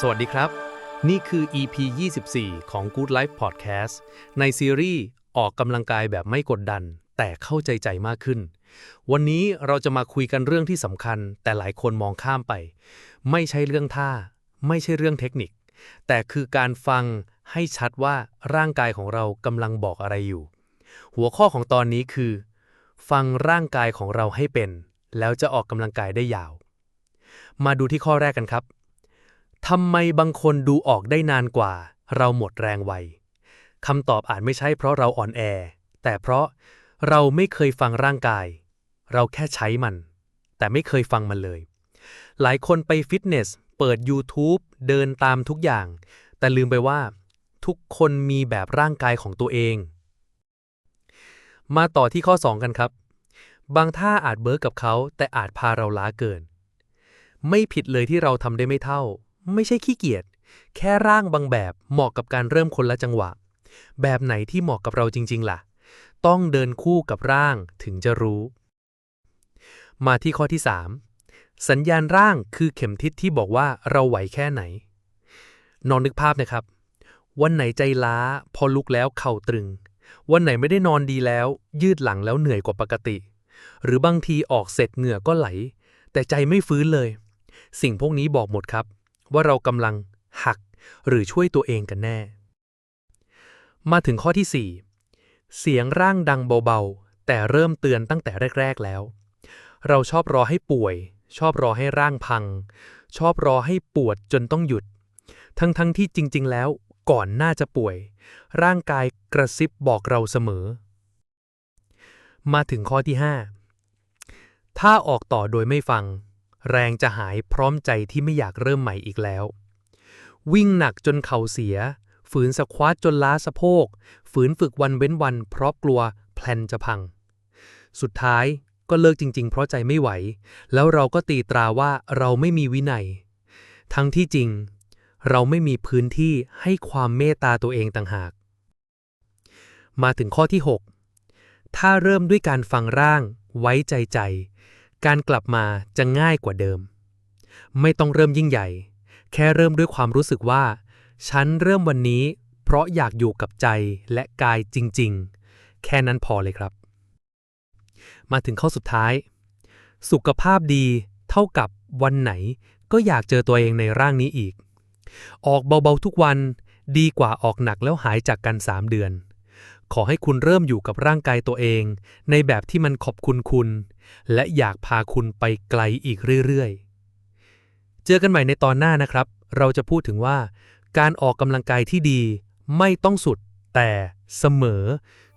สวัสดีครับ นี่คือ EP 24 ของ Good Life Podcast ในซีรีส์ออกกำลังกายแบบไม่กดดัน แต่เข้าใจใจมากขึ้น วันนี้เราจะมาคุยกันเรื่องที่สำคัญ แต่หลายคนมองข้ามไป ไม่ใช่เรื่องท่า ไม่ใช่เรื่องเทคนิค แต่คือการฟังให้ชัดว่าร่างกายของเรากำลังบอกอะไรอยู่ หัวข้อของตอนนี้คือ ฟังร่างกายของเราให้เป็น แล้วจะออกกำลังกายได้ยาว มาดูที่ข้อแรกกันครับ ทำไมบางคนดูออกได้นานกว่า เราหมดแรงไวคำตอบอาจไม่ใช่เพราะเราอ่อนแอ แต่เพราะเราไม่เคยฟังร่างกาย เราแค่ใช้มัน แต่ไม่เคยฟังมันเลย หลายคนไปฟิตเนส เปิด YouTube เดินตามทุกอย่าง แต่ลืมไปว่า ทุกคนมีแบบร่างกายของตัวเอง มาต่อที่ข้อ 2 กันครับ บางท่าอาจเบิร์กกับเขา แต่อาจพาเราล้าเกิน ไม่ผิดเลยที่เราทำได้ไม่เท่า ไม่ใช่ขี้เกียจ แค่ร่างบางแบบเหมาะกับการเริ่มคนละจังหวะ แบบไหนที่เหมาะกับเราจริง ๆ ล่ะ ต้องเดินคู่กับร่างถึงจะรู้ มาที่ข้อที่ 3 สัญญาณร่างคือเข็มทิศที่บอกว่าเราไหวแค่ไหน นอนนึกภาพนะครับ วันไหนใจล้า พอลุกแล้วเข่าตรึง วันไหนไม่ได้นอนดีแล้ว ยืดหลังแล้วเหนื่อยกว่าปกติ หรือบางทีออกเสร็จเหงื่อก็ไหล แต่ใจไม่ฟื้นเลย สิ่งพวกนี้บอกหมดครับ ว่าเรากำลังหักหรือช่วยตัวเองกันแน่ มาถึงข้อที่ 4 เสียงร่างดังเบาๆ แต่เริ่มเตือนตั้งแต่แรก ๆแล้ว เราชอบรอให้ป่วย ชอบรอให้ร่างพัง ชอบรอให้ปวดจนต้องหยุด ทั้งๆที่จริง ๆ แล้วก่อนน่าจะป่วย ร่างกายกระซิบบอกเราเสมอ มาถึงข้อที่ 5 ถ้าออกต่อโดยไม่ฟัง แรงจะหายพร้อมใจที่ไม่อยากเริ่มใหม่อีกแล้ว วิ่งหนักจนเข่าเสีย ฝืนสควอตจนล้าสะโพก ฝืนฝึกวันเว้นวัน เพราะกลัวแพลนจะพัง สุดท้ายก็เลิกจริง ๆ เพราะใจไม่ไหว แล้วเราก็ตีตราว่าเราไม่มีวินัย ทั้งที่จริง เราไม่มีพื้นที่ให้ความเมตตาตัวเองต่างหาก มาถึงข้อที่ 6 ถ้าเริ่มด้วยการฟังร่าง ไว้ใจใจ การกลับมาจะง่ายกว่าเดิม ไม่ต้องเริ่มยิ่งใหญ่ แค่เริ่มด้วยความรู้สึกว่า ฉันเริ่มวันนี้ เพราะอยากอยู่กับใจและกายจริง ๆ แค่นั้นพอเลยครับ มาถึงข้อสุดท้าย สุขภาพดีเท่ากับวันไหน ก็อยากเจอตัวเองในร่างนี้อีก ออกเบาๆทุกวันดีกว่าออกหนักแล้วหายจากกัน 3 เดือน ขอให้คุณเริ่มอยู่กับร่างกายตัวเอง ในแบบที่มันขอบคุณคุณ และอยากพาคุณไปไกลอีกเรื่อยๆ เจอกันใหม่ในตอนหน้านะครับ เราจะพูดถึงว่า การออกกำลังกายที่ดีไม่ต้องสุด แต่เสมอ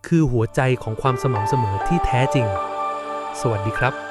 คือหัวใจของความสม่ำเสมอที่แท้จริง สวัสดีครับ